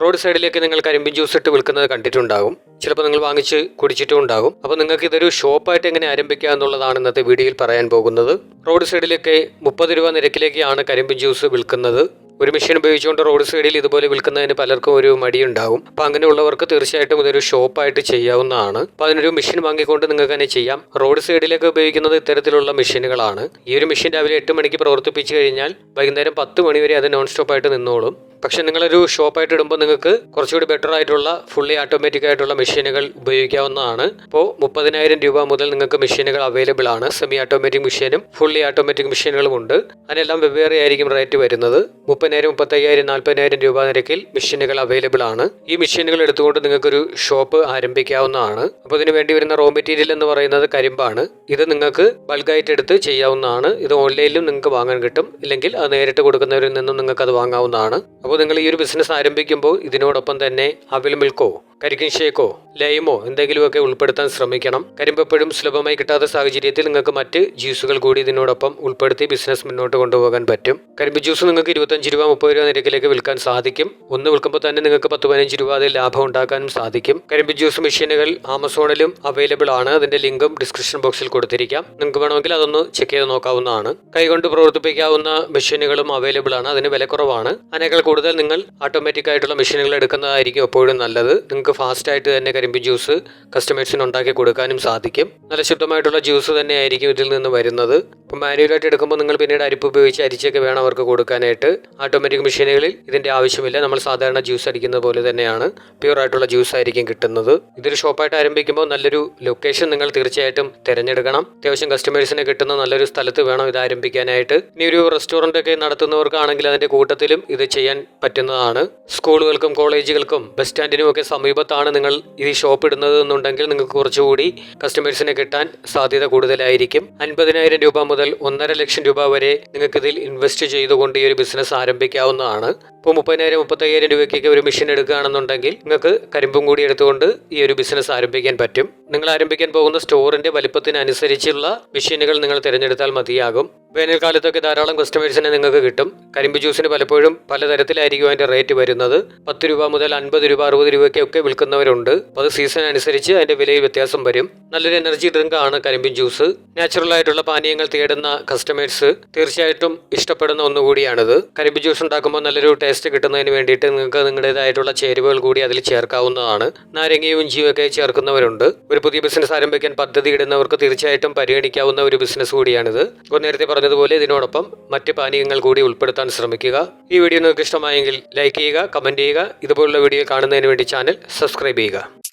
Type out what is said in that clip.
Road സൈഡിലേക്ക് നിങ്ങൾ കരിമ്പിൻ juice ഇട്ട് വിൽക്കുന്നത് കണ്ടിട്ടുണ്ടാകും. ചിലപ്പോൾ നിങ്ങൾ വാങ്ങിച്ച് കുടിച്ചിട്ടും ഉണ്ടാകും. അപ്പോൾ നിങ്ങൾക്ക് ഇതൊരു ഷോപ്പായിട്ട് എങ്ങനെ ആരംഭിക്കുക എന്നുള്ളതാണ് ഇന്നത്തെ വീഡിയോയിൽ പറയാൻ പോകുന്നത്. റോഡ് സൈഡിലേക്ക് മുപ്പത് രൂപ നിരക്കിലേക്കാണ് കരിമ്പിൻ ജ്യൂസ് വിൽക്കുന്നത്. ഒരു മെഷീൻ ഉപയോഗിച്ചുകൊണ്ട് റോഡ് സൈഡിൽ ഇതുപോലെ വിൽക്കുന്നതിന് പലർക്കും ഒരു മടിയുണ്ടാകും. അപ്പം അങ്ങനെയുള്ളവർക്ക് തീർച്ചയായിട്ടും ഇതൊരു ഷോപ്പായിട്ട് ചെയ്യാവുന്നതാണ്. അപ്പം അതിനൊരു മെഷീൻ വാങ്ങിക്കൊണ്ട് നിങ്ങൾക്ക് തന്നെ ചെയ്യാം. റോഡ് സൈഡിലേക്ക് ഉപയോഗിക്കുന്നത് ഇത്തരത്തിലുള്ള മെഷീനുകളാണ് ഈ ഒരു മെഷീൻ രാവിലെ എട്ട് മണിക്ക് പ്രവർത്തിപ്പിച്ചു കഴിഞ്ഞാൽ വൈകുന്നേരം പത്ത് മണിവരെ അത് നോൺ സ്റ്റോപ്പായിട്ട് നിന്നോളും. പക്ഷെ നിങ്ങളൊരു ഷോപ്പായിട്ട് ഇടുമ്പോൾ നിങ്ങൾക്ക് കുറച്ചുകൂടി ബെറ്റർ ആയിട്ടുള്ള ഫുള്ളി ഓട്ടോമാറ്റിക് ആയിട്ടുള്ള മെഷീനുകൾ ഉപയോഗിക്കാവുന്നതാണ്. ഇപ്പോൾ മുപ്പതിനായിരം രൂപ മുതൽ നിങ്ങൾക്ക് മെഷീനുകൾ അവൈലബിൾ ആണ്. സെമി ഓട്ടോമാറ്റിക് മെഷീനും ഫുള്ളി ഓട്ടോമാറ്റിക് മെഷീനുകളും ഉണ്ട്. അതിനെല്ലാം വെവ്വേറെ ആയിരിക്കും റേറ്റ് വരുന്നത്. മുപ്പതിനായിരം മുപ്പത്തയ്യായിരം നാൽപ്പതിനായിരം രൂപ നിരക്കിൽ മെഷീനുകൾ അവൈലബിൾ ആണ്. ഈ മെഷീനുകൾ എടുത്തുകൊണ്ട് നിങ്ങൾക്കൊരു ഷോപ്പ് ആരംഭിക്കാവുന്നതാണ്. അപ്പോൾ ഇതിന് വേണ്ടി വരുന്ന റോ മെറ്റീരിയൽ എന്ന് പറയുന്നത് കരിമ്പാണ്. ഇത് നിങ്ങൾക്ക് ബൾക്കായിട്ട് എടുത്ത് ചെയ്യാവുന്നതാണ്. ഇത് ഓൺലൈനിലും നിങ്ങൾക്ക് വാങ്ങാൻ കിട്ടും. ഇല്ലെങ്കിൽ അത് നേരിട്ട് കൊടുക്കുന്നവരിൽ നിന്നും നിങ്ങൾക്ക് അത് വാങ്ങാവുന്നതാണ്. അപ്പോൾ നിങ്ങൾ ഈ ഒരു ബിസിനസ് ആരംഭിക്കുമ്പോൾ ഇതിനോടൊപ്പം തന്നെ അവിൽ മിൽക്കോ കരിക്കിൻ ഷേക്കോ ലൈമോ എന്തെങ്കിലുമൊക്കെ ഉൾപ്പെടുത്താൻ ശ്രമിക്കണം. കരിമ്പ് എപ്പോഴും സുലഭമായി കിട്ടാത്ത സാഹചര്യത്തിൽ നിങ്ങൾക്ക് മറ്റ് ജ്യൂസുകൾ കൂടി ഇതിനോടൊപ്പം ഉൾപ്പെടുത്തി ബിസിനസ് മുന്നോട്ട് കൊണ്ടുപോകാൻ പറ്റും. കരിമ്പ് ജ്യൂസ് നിങ്ങൾക്ക് ഇരുപത്തഞ്ച് രൂപ മുപ്പത് രൂപ നിരക്കിലേക്ക് വിൽക്കാൻ സാധിക്കും. ഒന്ന് വിൽക്കുമ്പോൾ തന്നെ നിങ്ങൾക്ക് പത്ത് പതിനഞ്ച് രൂപ അതിൽ ലാഭം ഉണ്ടാക്കാനും സാധിക്കും. കരിമ്പ് ജ്യൂസ് മെഷീനുകൾ ആമസോണിലും അവൈലബിൾ ആണ്. അതിന്റെ ലിങ്കും ഡിസ്ക്രിപ്ഷൻ ബോക്സിൽ കൊടുത്തിരിക്കാം. നിങ്ങൾക്ക് വേണമെങ്കിൽ അതൊന്ന് ചെക്ക് ചെയ്ത് നോക്കാവുന്നതാണ്. കൈകൊണ്ട് പ്രവർത്തിപ്പിക്കാവുന്ന മെഷീനുകളും അവൈലബിൾ ആണ്. അതിന് വില കുറവാണ്. അതിനേക്കാൾ കൂടുതൽ നിങ്ങൾ ഓട്ടോമാറ്റിക് ആയിട്ടുള്ള മെഷീനുകൾ എടുക്കുന്നതായിരിക്കും എപ്പോഴും നല്ലത്. നിങ്ങൾക്ക് ഫാസ്റ്റ് ആയിട്ട് തന്നെ കരിമ്പ് ജ്യൂസ് കസ്റ്റമേഴ്സിന് ഉണ്ടാക്കി കൊടുക്കാനും സാധിക്കും. നല്ല ശുദ്ധമായിട്ടുള്ള ജ്യൂസ് തന്നെ ആയിരിക്കും ഇതിൽ നിന്ന് വരുന്നത്. ഇപ്പം മാനുവലായിട്ട് എടുക്കുമ്പോൾ നിങ്ങൾ പിന്നീട് അരിപ്പ് ഉപയോഗിച്ച് അരിച്ചൊക്കെ വേണം അവർക്ക് കൊടുക്കാനായിട്ട്. ഓട്ടോമാറ്റിക് മെഷീനുകളിൽ ഇതിന്റെ ആവശ്യമില്ല. നമ്മൾ സാധാരണ ജ്യൂസ് അടിക്കുന്നത് പോലെ തന്നെയാണ്. പ്യൂർ ആയിട്ടുള്ള ജ്യൂസ് ആയിരിക്കും കിട്ടുന്നത്. ഇതൊരു ഷോപ്പായിട്ട് ആരംഭിക്കുമ്പോൾ നല്ലൊരു ലൊക്കേഷൻ നിങ്ങൾ തീർച്ചയായിട്ടും തിരഞ്ഞെടുക്കണം. അത്യാവശ്യം കസ്റ്റമേഴ്സിനെ കിട്ടുന്ന നല്ലൊരു സ്ഥലത്ത് വേണം ഇത് ആരംഭിക്കാനായിട്ട്. ഇനി ഒരു റെസ്റ്റോറന്റ് ഒക്കെ നടത്തുന്നവർക്കാണെങ്കിൽ അതിന്റെ കൂട്ടത്തിലും ഇത് ചെയ്യാൻ പറ്റുന്നതാണ്. സ്കൂളുകൾക്കും കോളേജുകൾക്കും ബസ് സ്റ്റാൻഡിനും ഒക്കെ സമീപത്താണ് നിങ്ങൾ ഈ ഷോപ്പ് ഇടുന്നത് എന്നുണ്ടെങ്കിൽ നിങ്ങൾക്ക് കുറച്ചുകൂടി കസ്റ്റമേഴ്സിനെ കിട്ടാൻ സാധ്യത കൂടുതലായിരിക്കും. അൻപതിനായിരം രൂപ മുതൽ ഒന്നര ലക്ഷം രൂപ വരെ നിങ്ങൾക്ക് ഇതിൽ ഇൻവെസ്റ്റ് ചെയ്തുകൊണ്ട് ഈ ഒരു ബിസിനസ് ആരംഭിക്കാവുന്നതാണ്. ഇപ്പോൾ മുപ്പതിനായിരം മുപ്പത്തയ്യായിരം രൂപയ്ക്കൊക്കെ ഒരു മെഷീൻ എടുക്കുകയാണെന്നുണ്ടെങ്കിൽ നിങ്ങൾക്ക് കരിമ്പും കൂടി എടുത്തുകൊണ്ട് ഈ ഒരു ബിസിനസ് ആരംഭിക്കാൻ പറ്റും. നിങ്ങൾ ആരംഭിക്കാൻ പോകുന്ന സ്റ്റോറിന്റെ വലിപ്പത്തിനനുസരിച്ചുള്ള മെഷീനുകൾ നിങ്ങൾ തിരഞ്ഞെടുത്താൽ മതിയാകും. വേനൽക്കാലത്തൊക്കെ ധാരാളം കസ്റ്റമേഴ്സിനെ നിങ്ങൾക്ക് കിട്ടും. കരിമ്പ് ജ്യൂസിന് പലപ്പോഴും പലതരത്തിലായിരിക്കും അതിന്റെ റേറ്റ് വരുന്നത്. പത്ത് രൂപ മുതൽ അൻപത് രൂപ അറുപത് രൂപയ്ക്കൊക്കെ വിൽക്കുന്നവരുണ്ട്. അത് സീസൺ അനുസരിച്ച് അതിന്റെ വിലയിൽ വ്യത്യാസം വരും. നല്ലൊരു എനർജി ഡ്രിങ്ക് ആണ് കരിമ്പിൻ ജ്യൂസ് നാച്ചുറൽ ആയിട്ടുള്ള പാനീയങ്ങൾ തേടുന്ന കസ്റ്റമേഴ്സ് തീർച്ചയായിട്ടും ഇഷ്ടപ്പെടുന്ന ഒന്നുകൂടിയാണിത് കരിമ്പിൻ ജ്യൂസ് ഉണ്ടാക്കുമ്പോൾ നല്ലൊരു ടേസ്റ്റ് കിട്ടുന്നതിന് വേണ്ടിയിട്ട് നിങ്ങൾക്ക് നിങ്ങളുടേതായിട്ടുള്ള ചേരുവകൾ കൂടി അതിൽ ചേർക്കാവുന്നതാണ്. നാരങ്ങയും ഇഞ്ചിയും ഒക്കെ ചേർക്കുന്നവരുണ്ട്. ഒരു പുതിയ ബിസിനസ് ആരംഭിക്കാൻ പദ്ധതി ഇടുന്നവർക്ക് തീർച്ചയായിട്ടും പരിഗണിക്കാവുന്ന ഒരു ബിസിനസ് കൂടിയാണിത്. ഇപ്പോൾ നേരത്തെ പറഞ്ഞതുപോലെ ഇതിനോടൊപ്പം മറ്റ് പാനീയങ്ങൾ കൂടി ഉൾപ്പെടുത്താൻ ശ്രമിക്കുക. ഈ വീഡിയോ നിങ്ങൾക്ക് ഇഷ്ടമായെങ്കിൽ ലൈക്ക് ചെയ്യുക കമന്റ് ചെയ്യുക. ഇതുപോലുള്ള വീഡിയോ കാണുന്നതിന് വേണ്ടി ചാനൽ സബ്സ്ക്രൈബ് ചെയ്യുക.